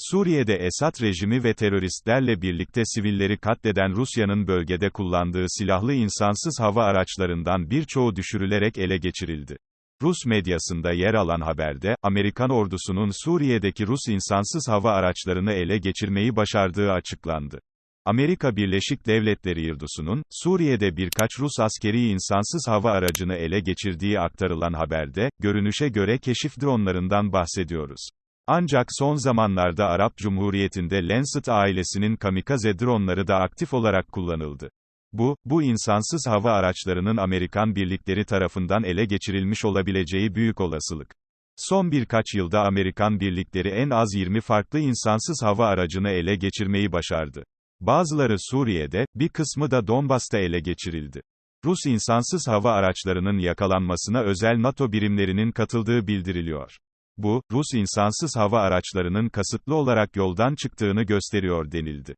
Suriye'de Esad rejimi ve teröristlerle birlikte sivilleri katleden Rusya'nın bölgede kullandığı silahlı insansız hava araçlarından birçoğu düşürülerek ele geçirildi. Rus medyasında yer alan haberde, Amerikan ordusunun Suriye'deki Rus insansız hava araçlarını ele geçirmeyi başardığı açıklandı. Amerika Birleşik Devletleri Yırdusu'nun, Suriye'de birkaç Rus askeri insansız hava aracını ele geçirdiği aktarılan haberde, görünüşe göre keşif dronlarından bahsediyoruz. Ancak son zamanlarda Arap Cumhuriyeti'nde Lancet ailesinin kamikaze dronları da aktif olarak kullanıldı. Bu, bu insansız hava araçlarının Amerikan birlikleri tarafından ele geçirilmiş olabileceği büyük olasılık. Son birkaç yılda Amerikan birlikleri en az 20 farklı insansız hava aracını ele geçirmeyi başardı. Bazıları Suriye'de, bir kısmı da Donbas'ta ele geçirildi. Rus insansız hava araçlarının yakalanmasına özel NATO birimlerinin katıldığı bildiriliyor. Bu, Rus insansız hava araçlarının kasıtlı olarak yoldan çıktığını gösteriyor denildi.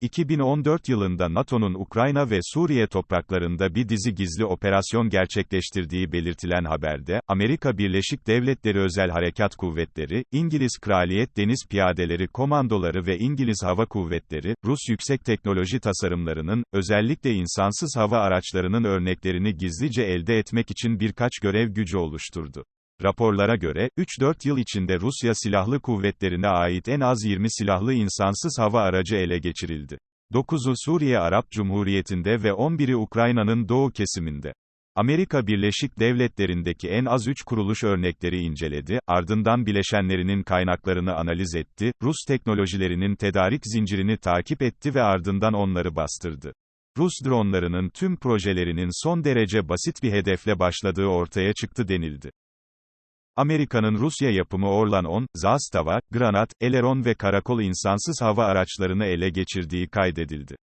2014 yılında NATO'nun Ukrayna ve Suriye topraklarında bir dizi gizli operasyon gerçekleştirdiği belirtilen haberde, Amerika Birleşik Devletleri Özel Harekat Kuvvetleri, İngiliz Kraliyet Deniz Piyadeleri Komandoları ve İngiliz Hava Kuvvetleri, Rus yüksek teknoloji tasarımlarının, özellikle insansız hava araçlarının örneklerini gizlice elde etmek için birkaç görev gücü oluşturdu. Raporlara göre, 3-4 yıl içinde Rusya Silahlı Kuvvetlerine ait en az 20 silahlı insansız hava aracı ele geçirildi. 9'u Suriye Arap Cumhuriyeti'nde ve 11'i Ukrayna'nın doğu kesiminde. Amerika Birleşik Devletleri'ndeki en az 3 kuruluş örnekleri inceledi, ardından bileşenlerinin kaynaklarını analiz etti, Rus teknolojilerinin tedarik zincirini takip etti ve ardından onları bastırdı. Rus dronlarının tüm projelerinin son derece basit bir hedefle başladığı ortaya çıktı denildi. Amerika'nın Rusya yapımı Orlan 10, Zastava, Granat, Eleron ve Karakol insansız hava araçlarını ele geçirdiği kaydedildi.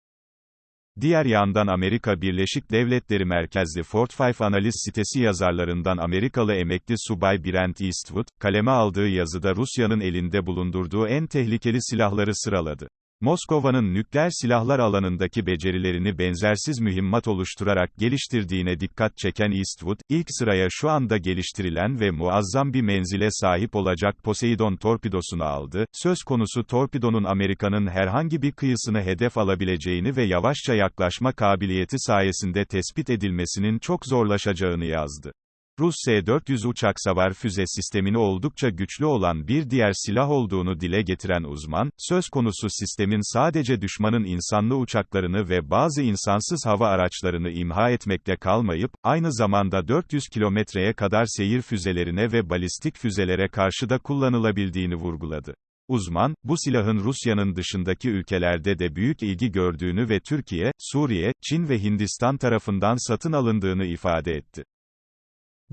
Diğer yandan Amerika Birleşik Devletleri merkezli Fort Five analiz sitesi yazarlarından Amerikalı emekli subay Brent Eastwood, kaleme aldığı yazıda Rusya'nın elinde bulundurduğu en tehlikeli silahları sıraladı. Moskova'nın nükleer silahlar alanındaki becerilerini benzersiz mühimmat oluşturarak geliştirdiğine dikkat çeken Eastwood, ilk sıraya şu anda geliştirilen ve muazzam bir menzile sahip olacak Poseidon torpidosunu aldı. Söz konusu torpidonun Amerika'nın herhangi bir kıyısını hedef alabileceğini ve yavaşça yaklaşma kabiliyeti sayesinde tespit edilmesinin çok zorlaşacağını yazdı. Rus S-400 uçak savar füze sistemini oldukça güçlü olan bir diğer silah olduğunu dile getiren uzman, söz konusu sistemin sadece düşmanın insanlı uçaklarını ve bazı insansız hava araçlarını imha etmekte kalmayıp, aynı zamanda 400 kilometreye kadar seyir füzelerine ve balistik füzelere karşı da kullanılabildiğini vurguladı. Uzman, bu silahın Rusya'nın dışındaki ülkelerde de büyük ilgi gördüğünü ve Türkiye, Suriye, Çin ve Hindistan tarafından satın alındığını ifade etti.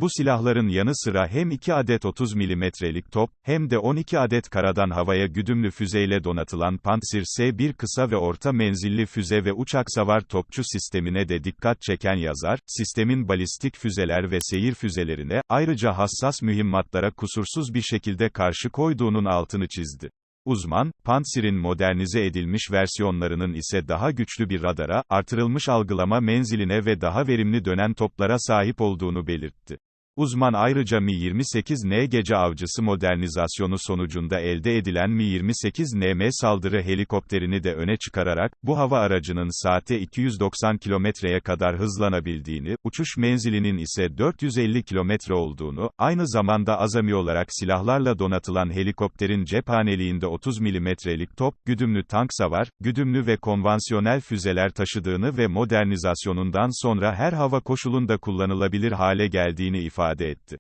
Bu silahların yanı sıra hem 2 adet 30 milimetrelik top, hem de 12 adet karadan havaya güdümlü füzeyle donatılan Pantsir S-1 kısa ve orta menzilli füze ve uçak savar topçu sistemine de dikkat çeken yazar, sistemin balistik füzeler ve seyir füzelerine, ayrıca hassas mühimmatlara kusursuz bir şekilde karşı koyduğunun altını çizdi. Uzman, Pantsir'in modernize edilmiş versiyonlarının ise daha güçlü bir radara, artırılmış algılama menziline ve daha verimli dönen toplara sahip olduğunu belirtti. Uzman ayrıca Mi-28N gece avcısı modernizasyonu sonucunda elde edilen Mi-28NM saldırı helikopterini de öne çıkararak, bu hava aracının saate 290 kilometreye kadar hızlanabildiğini, uçuş menzilinin ise 450 kilometre olduğunu, aynı zamanda azami olarak silahlarla donatılan helikopterin cephaneliğinde 30 milimetrelik top, güdümlü tank savar, güdümlü ve konvansiyonel füzeler taşıdığını ve modernizasyonundan sonra her hava koşulunda kullanılabilir hale geldiğini ifade ifade etti.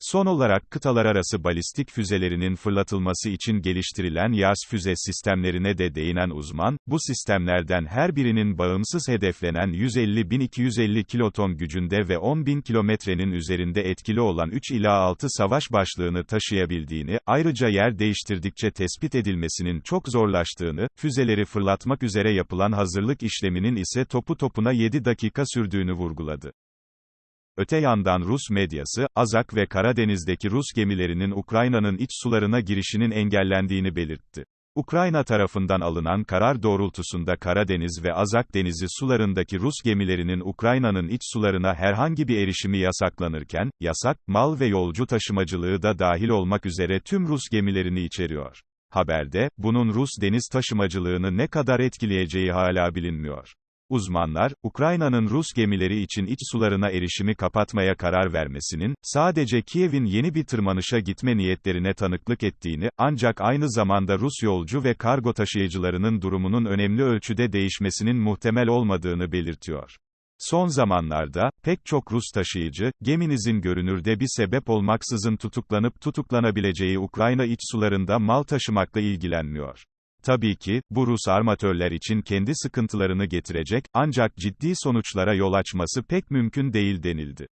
Son olarak kıtalar arası balistik füzelerinin fırlatılması için geliştirilen Yars füze sistemlerine de değinen uzman, bu sistemlerden her birinin bağımsız hedeflenen 150.250 kiloton gücünde ve 10.000 kilometrenin üzerinde etkili olan 3 ila 6 savaş başlığını taşıyabildiğini, ayrıca yer değiştirdikçe tespit edilmesinin çok zorlaştığını, füzeleri fırlatmak üzere yapılan hazırlık işleminin ise topu topuna 7 dakika sürdüğünü vurguladı. Öte yandan Rus medyası, Azak ve Karadeniz'deki Rus gemilerinin Ukrayna'nın iç sularına girişinin engellendiğini belirtti. Ukrayna tarafından alınan karar doğrultusunda Karadeniz ve Azak Denizi sularındaki Rus gemilerinin Ukrayna'nın iç sularına herhangi bir erişimi yasaklanırken, yasak, mal ve yolcu taşımacılığı da dahil olmak üzere tüm Rus gemilerini içeriyor. Haberde, bunun Rus deniz taşımacılığını ne kadar etkileyeceği hala bilinmiyor. Uzmanlar, Ukrayna'nın Rus gemileri için iç sularına erişimi kapatmaya karar vermesinin, sadece Kiev'in yeni bir tırmanışa gitme niyetlerine tanıklık ettiğini, ancak aynı zamanda Rus yolcu ve kargo taşıyıcılarının durumunun önemli ölçüde değişmesinin muhtemel olmadığını belirtiyor. Son zamanlarda, pek çok Rus taşıyıcı, geminizin görünürde bir sebep olmaksızın tutuklanıp tutuklanabileceği Ukrayna iç sularında mal taşımakla ilgilenmiyor. Tabii ki, bu Rus armatörler için kendi sıkıntılarını getirecek, ancak ciddi sonuçlara yol açması pek mümkün değil denildi.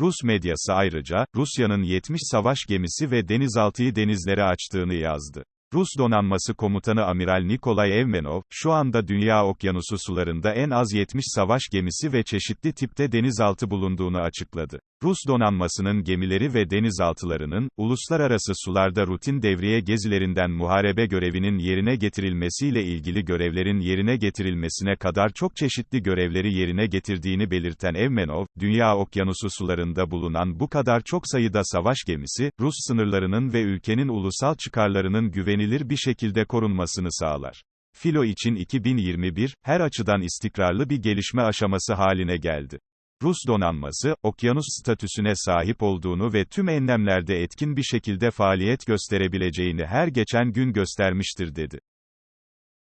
Rus medyası ayrıca, Rusya'nın 70 savaş gemisi ve denizaltıyı denizlere açtığını yazdı. Rus donanması komutanı Amiral Nikolay Evmenov, şu anda Dünya Okyanusu sularında en az 70 savaş gemisi ve çeşitli tipte denizaltı bulunduğunu açıkladı. Rus donanmasının gemileri ve denizaltılarının, uluslararası sularda rutin devriye gezilerinden muharebe görevinin yerine getirilmesiyle ilgili görevlerin yerine getirilmesine kadar çok çeşitli görevleri yerine getirdiğini belirten Evmenov, Dünya Okyanusu sularında bulunan bu kadar çok sayıda savaş gemisi, Rus sınırlarının ve ülkenin ulusal çıkarlarının güvenilir bir şekilde korunmasını sağlar. Filo için 2021, her açıdan istikrarlı bir gelişme aşaması haline geldi. Rus donanması, okyanus statüsüne sahip olduğunu ve tüm enlemlerde etkin bir şekilde faaliyet gösterebileceğini her geçen gün göstermiştir dedi.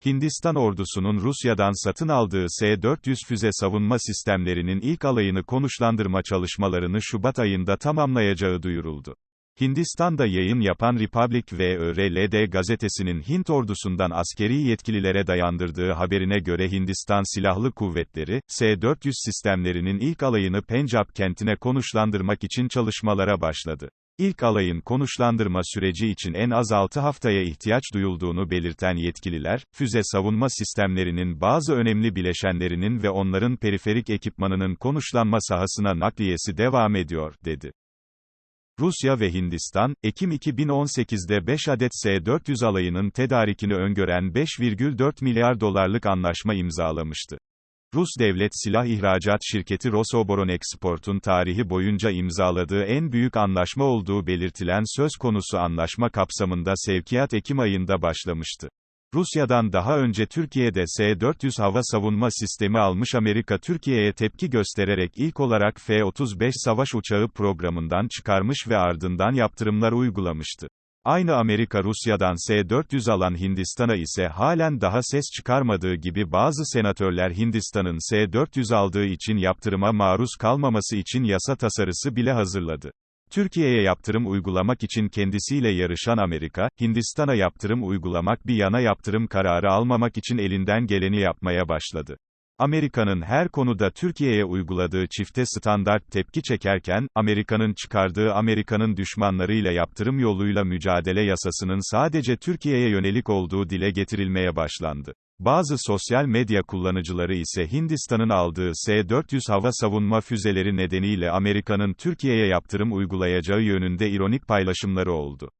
Hindistan ordusunun Rusya'dan satın aldığı S-400 füze savunma sistemlerinin ilk alayını konuşlandırma çalışmalarını Şubat ayında tamamlayacağı duyuruldu. Hindistan'da yayın yapan Republic VÖRLD gazetesinin Hint ordusundan askeri yetkililere dayandırdığı haberine göre Hindistan Silahlı Kuvvetleri, S-400 sistemlerinin ilk alayını Pencap kentine konuşlandırmak için çalışmalara başladı. İlk alayın konuşlandırma süreci için en az 6 haftaya ihtiyaç duyulduğunu belirten yetkililer, füze savunma sistemlerinin bazı önemli bileşenlerinin ve onların periferik ekipmanının konuşlanma sahasına nakliyesi devam ediyor, dedi. Rusya ve Hindistan, Ekim 2018'de 5 adet S-400 alayının tedarikini öngören 5,4 milyar dolarlık anlaşma imzalamıştı. Rus devlet silah ihracat şirketi Rosoboronexport'un tarihi boyunca imzaladığı en büyük anlaşma olduğu belirtilen söz konusu anlaşma kapsamında sevkiyat Ekim ayında başlamıştı. Rusya'dan daha önce Türkiye'de S-400 hava savunma sistemi almış Amerika Türkiye'ye tepki göstererek ilk olarak F-35 savaş uçağı programından çıkarmış ve ardından yaptırımlar uygulamıştı. Aynı Amerika Rusya'dan S-400 alan Hindistan'a ise halen daha ses çıkarmadığı gibi bazı senatörler Hindistan'ın S-400 aldığı için yaptırıma maruz kalmaması için yasa tasarısı bile hazırladı. Türkiye'ye yaptırım uygulamak için kendisiyle yarışan Amerika, Hindistan'a yaptırım uygulamak bir yana yaptırım kararı almamak için elinden geleni yapmaya başladı. Amerika'nın her konuda Türkiye'ye uyguladığı çifte standart tepki çekerken, Amerika'nın çıkardığı Amerika'nın düşmanlarıyla yaptırım yoluyla mücadele yasasının sadece Türkiye'ye yönelik olduğu dile getirilmeye başlandı. Bazı sosyal medya kullanıcıları ise Hindistan'ın aldığı S-400 hava savunma füzeleri nedeniyle Amerika'nın Türkiye'ye yaptırım uygulayacağı yönünde ironik paylaşımları oldu.